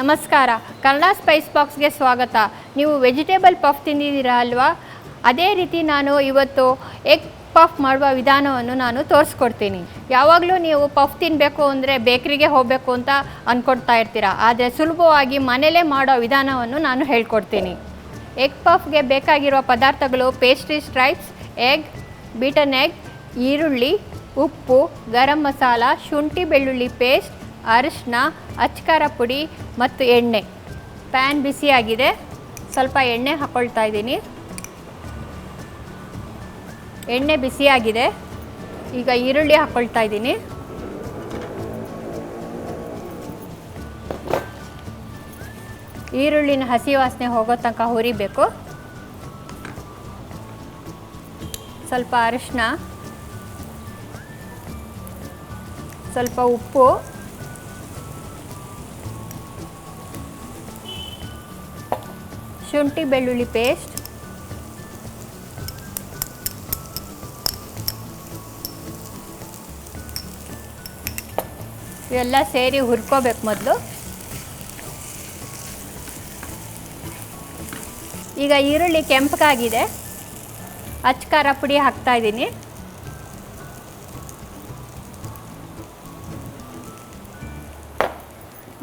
ನಮಸ್ಕಾರ. ಕನ್ನಡ ಸ್ಪೈಸ್ ಬಾಕ್ಸ್ಗೆ ಸ್ವಾಗತ. ನೀವು ವೆಜಿಟೇಬಲ್ ಪಫ್ ತಿಂದಿದ್ದೀರಾ ಅಲ್ವಾ? ಅದೇ ರೀತಿ ನಾನು ಇವತ್ತು ಎಗ್ ಪಫ್ ಮಾಡುವ ವಿಧಾನವನ್ನು ನಾನು ತೋರಿಸ್ಕೊಡ್ತೀನಿ. ಯಾವಾಗಲೂ ನೀವು ಪಫ್ ತಿನ್ನಬೇಕು ಅಂದರೆ ಬೇಕ್ರಿಗೆ ಹೋಗಬೇಕು ಅಂತ ಅಂದ್ಕೊಡ್ತಾ ಇರ್ತೀರಾ. ಆದರೆ ಸುಲಭವಾಗಿ ಮನೆಯಲ್ಲೇ ಮಾಡೋ ವಿಧಾನವನ್ನು ನಾನು ಹೇಳ್ಕೊಡ್ತೀನಿ. ಎಗ್ ಪಫ್ಗೆ ಬೇಕಾಗಿರುವ ಪದಾರ್ಥಗಳು pastry stripes egg beaten egg ಈರುಳ್ಳಿ, ಉಪ್ಪು, ಗರಂ ಮಸಾಲ, ಶುಂಠಿ ಬೆಳ್ಳುಳ್ಳಿ ಪೇಸ್ಟ್ ಅರಿಶಿನ ಅಚ್ಕಾರ ಪುಡಿ ಮತ್ತು ಎಣ್ಣೆ. ಪ್ಯಾನ್ ಬಿಸಿಯಾಗಿದೆ ಸ್ವಲ್ಪ ಎಣ್ಣೆ ಹಾಕ್ಕೊಳ್ತಾ ಇದ್ದೀನಿ. ಎಣ್ಣೆ ಬಿಸಿಯಾಗಿದೆ ಈಗ ಈರುಳ್ಳಿ ಹಾಕ್ಕೊಳ್ತಾ ಇದ್ದೀನಿ. ಈರುಳ್ಳಿನ ಹಸಿ ವಾಸನೆ ಹೋಗೋ ತನಕ ಹುರಿಬೇಕು. ಸ್ವಲ್ಪ ಅರಿಶಿನ. ಸ್ವಲ್ಪ ಉಪ್ಪು. ಶುಂಠಿ ಬೆಳ್ಳುಳ್ಳಿ ಪೇಸ್ಟ್ ಇವೆಲ್ಲ ಸೇರಿ ಹುರ್ಕೋಬೇಕು ಮೊದಲು. ಈಗ ಈರುಳ್ಳಿ ಕೆಂಪಗಾಗಿದೆ. ಅಚ್ಕಾರ ಪುಡಿ ಹಾಕ್ತಾ ಇದ್ದೀನಿ.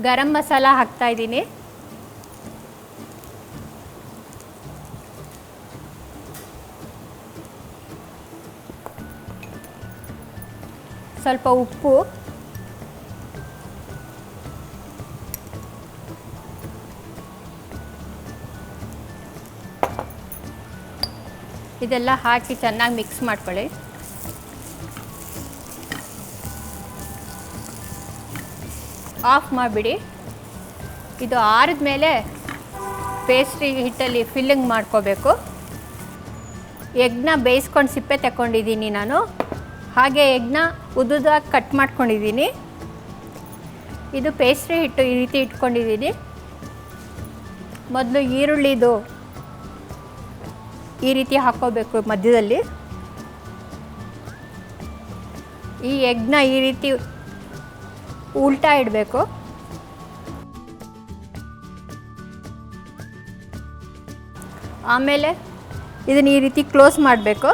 ಗರಂ ಮಸಾಲ ಹಾಕ್ತಾ ಇದ್ದೀನಿ. ಸ್ವಲ್ಪ ಉಪ್ಪು. ಇದೆಲ್ಲ ಹಾಕಿ ಚೆನ್ನಾಗಿ ಮಿಕ್ಸ್ ಮಾಡ್ಕೊಳ್ಳಿ. ಆಫ್ ಮಾಡಿಬಿಡಿ. ಇದು ಆರಿದ ಮೇಲೆ ಪೇಸ್ಟ್ರಿ ಹಿಟ್ಟಲ್ಲಿ ಫಿಲ್ಲಿಂಗ್ ಮಾಡ್ಕೋಬೇಕು. ಎಗ್ನ ಬೇಯಿಸ್ಕೊಂಡು ಸಿಪ್ಪೆ ತಗೊಂಡಿದ್ದೀನಿ ನಾನು. ಹಾಗೆ ಎಗ್ನ ಉದ್ದುದಾಗಿ ಕಟ್ ಮಾಡ್ಕೊಂಡಿದ್ದೀನಿ. ಇದು ಪೇಸ್ಟ್ರಿ ಹಿಟ್ಟು ಈ ರೀತಿ ಇಟ್ಕೊಂಡಿದ್ದೀನಿ. ಮೊದಲು ಈರುಳ್ಳಿದು ಈ ರೀತಿ ಹಾಕ್ಕೋಬೇಕು ಮಧ್ಯದಲ್ಲಿ. ಈ ಎಗ್ನ ಈ ರೀತಿ ಉಲ್ಟಾ ಇಡಬೇಕು. ಆಮೇಲೆ ಇದನ್ನು ಈ ರೀತಿ ಕ್ಲೋಸ್ ಮಾಡಬೇಕು.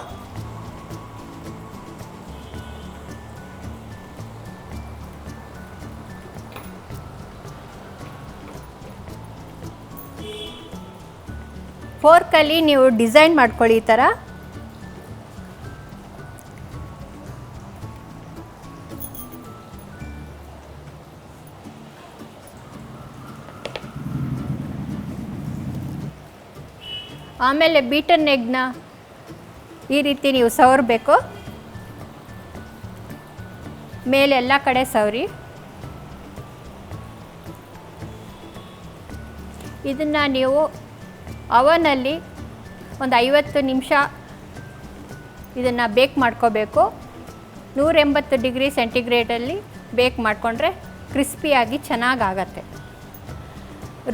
ಫೋರ್ಕಲ್ಲಿ ನೀವು ಡಿಸೈನ್ ಮಾಡ್ಕೊಳ್ಳಿ ಈ ಥರ. ಆಮೇಲೆ ಬೀಟನ್ ಎಗ್ನ ಈ ರೀತಿ ನೀವು ಸವರಬೇಕು. ಮೇಲೆ ಎಲ್ಲ ಕಡೆ ಸವರಿ. ಇದನ್ನು ನೀವು ಅವನಲ್ಲಿ ಒಂದು ಐವತ್ತು ನಿಮಿಷ ಇದನ್ನು ಬೇಕ್ ಮಾಡ್ಕೋಬೇಕು. ನೂರೆಂಬತ್ತು ಡಿಗ್ರಿ ಸೆಂಟಿಗ್ರೇಡಲ್ಲಿ ಬೇಕ್ ಮಾಡಿಕೊಂಡ್ರೆ ಕ್ರಿಸ್ಪಿಯಾಗಿ ಚೆನ್ನಾಗಾಗತ್ತೆ.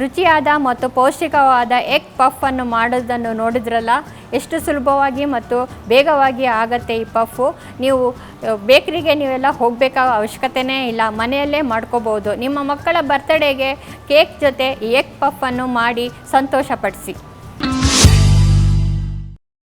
ರುಚಿಯಾದ ಮತ್ತು ಪೌಷ್ಟಿಕವಾದ ಎಗ್ ಪಫನ್ನು ಮಾಡೋದನ್ನು ನೋಡಿದ್ರಲ್ಲ? ಎಷ್ಟು ಸುಲಭವಾಗಿ ಮತ್ತು ಬೇಗವಾಗಿ ಆಗತ್ತೆ ಈ ಪಫು ನೀವು ಬೇಕ್ರಿಗೆ ನೀವೆಲ್ಲ ಹೋಗಬೇಕಾದ ಅವಶ್ಯಕತೆಯೇ ಇಲ್ಲ. ಮನೆಯಲ್ಲೇ ಮಾಡ್ಕೋಬೋದು. ನಿಮ್ಮ ಮಕ್ಕಳ ಬರ್ತಡೇಗೆ ಕೇಕ್ ಜೊತೆ ಎಗ್ ಪಫನ್ನು ಮಾಡಿ ಸಂತೋಷಪಡಿಸಿ.